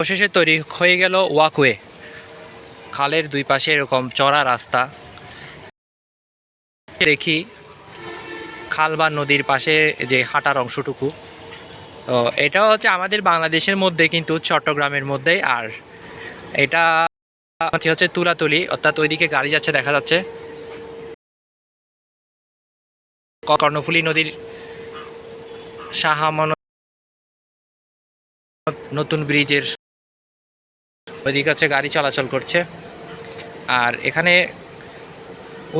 অবশেষে তৈরি হয়ে গেল ওয়াকওয়ে। খালের দুই পাশে এরকম চড়া রাস্তা। দেখি খাল বা নদীর পাশে যে হাঁটার অংশটুকু। তো এটা হচ্ছে আমাদের বাংলাদেশের মধ্যে কিন্তু চট্টগ্রামের মধ্যেই আর এটা হচ্ছে তুলাতুলি, অর্থাৎ ওইদিকে গাড়ি যাচ্ছে দেখা যাচ্ছে। কর্ণফুলী নদীর সাহামন নতুন ব্রিজের ওইদিকে হচ্ছে গাড়ি চলাচল করছে। আর এখানে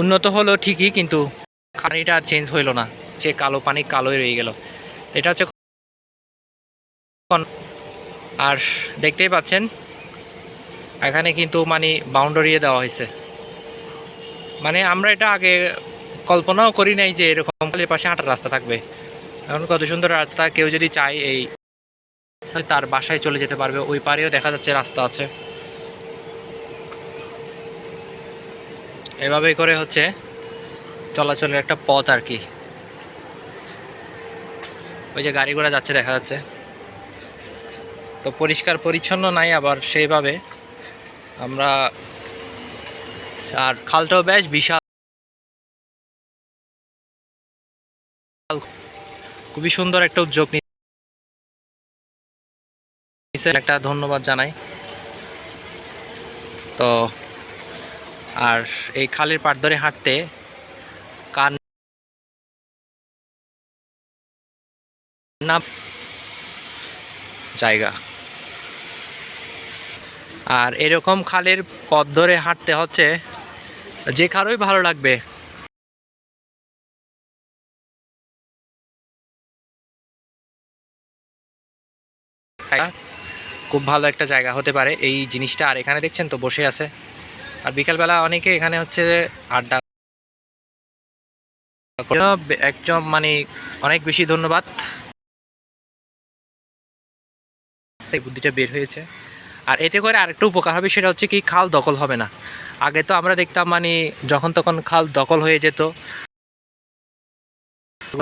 উন্নত হলো ঠিকই, কিন্তু পানিটা আর চেঞ্জ হইল না। যে কালো পানি কালোই রয়ে গেল। এটা হচ্ছে আর দেখতেই পাচ্ছেন, এখানে কিন্তু মানে বাউন্ডারিয়ে দেওয়া হয়েছে। মানে আমরা এটা আগে কল্পনাও করি নাই যে এরকম পাশে হাঁটার রাস্তা থাকবে। এখন কত সুন্দর রাস্তা, কেউ যদি চায় এই তার বাসায় চলে যেতে পারবে, ওই পারেও দেখা যাচ্ছে রাস্তা আছে। এভাবেই করে হচ্ছে চলাচলের একটা পথ আর কি। ওই যে গাড়ি ঘোড়া যাচ্ছে দেখা যাচ্ছে। তো পরিষ্কার পরিচ্ছন্ন নাই আবার সেইভাবে আমরা আর খালটাও বেশ বিশাল। খুবই সুন্দর একটা উদ্যোগ নিয়েছে একটা ধন্যবাদ জানাই। তো, আর এই খালের পাট ধরে হাঁটতে কার না জায়গা। আর এরকম খালের পথ ধরে হাঁটতে হচ্ছে যে কারোই ভালো লাগবে। খুব ভালো একটা জায়গা হতে পারে এই জিনিসটা। আর এখানে দেখছেন তো বসে আছে। আর বিকালবেলা অনেকে এখানে হচ্ছে আড্ডা একদম মানে অনেক বেশি ধন্যবাদ। বুদ্ধিটা বের হয়েছে। আর এতে করে আরেকটা উপকার হবে সেটা হচ্ছে কি, খাল দখল হবে না। আগে তো আমরা দেখতাম মানে যখন তখন খাল দখল হয়ে যেত,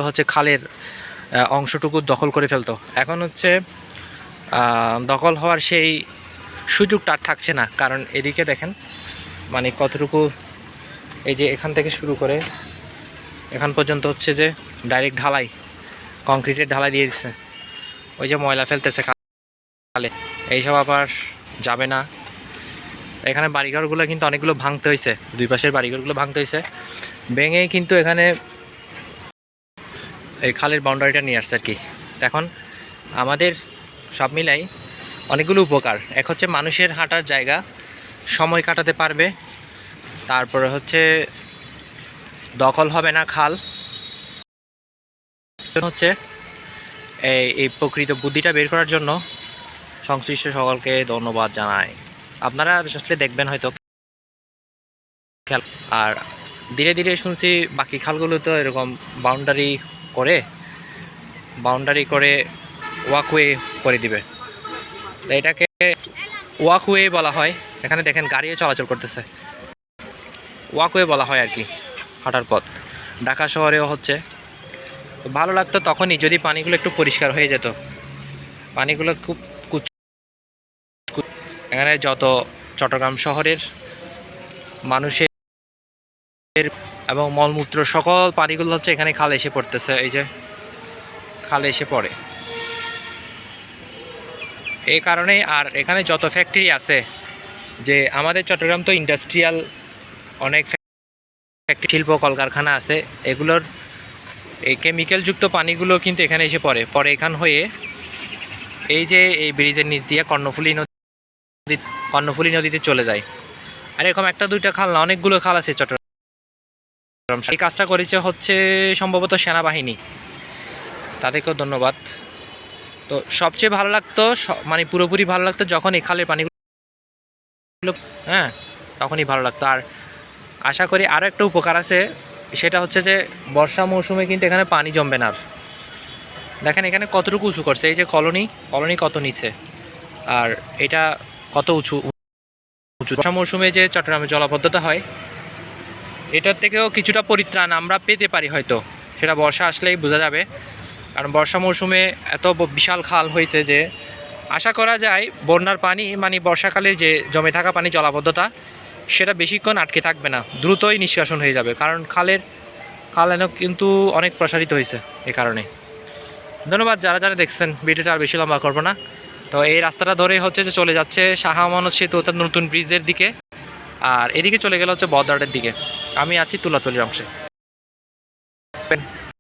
হচ্ছে খালের অংশটুকু দখল করে ফেলতো। এখন হচ্ছে দখল হওয়ার সেই সুযোগটা আর থাকছে না। কারণ এদিকে দেখেন মানে কতটুকু এই যে এখান থেকে শুরু করে এখান পর্যন্ত হচ্ছে যে ডাইরেক্ট ঢালাই কংক্রিটের ঢালাই দিয়ে দিচ্ছে ওই যে ময়লা ফেলতেছে খালে এইসব আবার যাবে না। এখানে বাড়িঘরগুলো কিন্তু অনেকগুলো ভাঙতে হয়েছে দুই পাশের বাড়িঘরগুলো ভাঙতে হয়েছে ভেঙেই কিন্তু এখানে এই খালের বাউন্ডারিটা নিয়ে আসছে আর কি। এখন আমাদের সব মিলাই অনেকগুলো উপকার। এক হচ্ছে মানুষের হাঁটার জায়গা, সময় কাটাতে পারবে। তারপরে হচ্ছে দখল হবে না খাল। হচ্ছে এই এই প্রকৃত বুদ্ধিটা বের করার জন্য সংশ্লিষ্ট সকলকে ধন্যবাদ জানাই। আপনারা আসলে দেখবেন হয়তো খেয়াল আর ধীরে ধীরে শুনছি বাকি খালগুলো তো এরকম বাউন্ডারি করে বাউন্ডারি করে ওয়াকওয়ে করে দিবে। এটাকে ওয়াকওয়ে বলা হয়। এখানে দেখেন গাড়িও চলাচল করতেছে। ওয়াকওয়ে বলা হয় আর কি, হাঁটার পথ। ঢাকা শহরেও হচ্ছে। ভালো লাগতো তখনই যদি পানিগুলো একটু পরিষ্কার হয়ে যেত। পানিগুলো খুব কুচ- এখানে যত চট্টগ্রাম শহরের মানুষের এবং মলমূত্র সকল পানিগুলো হচ্ছে এখানে খালে এসে পড়তেছে। এই যে, খালে এসে পড়ে। এই কারণে আর এখানে যত ফ্যাক্টরি আছে, যে আমাদের চট্টগ্রাম তো ইন্ডাস্ট্রিয়াল অনেক ফ্যাক্টরি শিল্প কলকারখানা আছে, এগুলোর এই কেমিক্যালযুক্ত পানিগুলো কিন্তু এখানে এসে পড়ে। পরে এখান হয়ে এই যে এই ব্রিজের নিচ দিয়ে কর্ণফুলী নদী, কর্ণফুলী নদীতে চলে যায়। আর এরকম একটা দুইটা খাল না অনেকগুলো খাল আছে চট্টগ্রাম। এই কাজটা করেছে হচ্ছে সম্ভবত সেনাবাহিনী। তাদেরকেও ধন্যবাদ। তো সবচেয়ে ভালো লাগতো মানে পুরোপুরি ভালো লাগতো যখন এই খালের পানিগুলো হ্যাঁ তখনই ভালো লাগতো। আর আশা করি আরও একটা উপকার আছে, সেটা হচ্ছে যে বর্ষা মৌসুমে কিন্তু এখানে পানি জমবে না। দেখেন এখানে কতটুকু উঁচু করছে, এই যে কলোনি কলোনি কত নিচে, আর এটা কত উঁচু উঁচু। বর্ষা মৌসুমে যে চট্টগ্রামে জলাবদ্ধতা হয়, এটার থেকেও কিছুটা পরিত্রাণ আমরা পেতে পারি হয়তো। সেটা বর্ষা আসলেই বোঝা যাবে। কারণ বর্ষা মৌসুমে এত বিশাল খাল হয়েছে যে আশা করা যায় বন্যার পানি মানে বর্ষাকালের যে জমে থাকা পানি জলাবদ্ধতা, সেটা বেশিক্ষণ আটকে থাকবে না, দ্রুতই নিষ্কাশন হয়ে যাবে। কারণ খালের খালেনও কিন্তু অনেক প্রসারিত হয়েছে এ কারণে। ধন্যবাদ যারা যারা দেখছেন, ভিডিওটা আর বেশি লম্বা করব না। তো এই রাস্তাটা ধরে হচ্ছে যে চলে যাচ্ছে শাহ আমানত সেতু, অর্থাৎ নতুন ব্রিজের দিকে। আর এদিকে চলে গেলে হচ্ছে বদরাটের দিকে। আমি আছি তুলাতলির অংশে।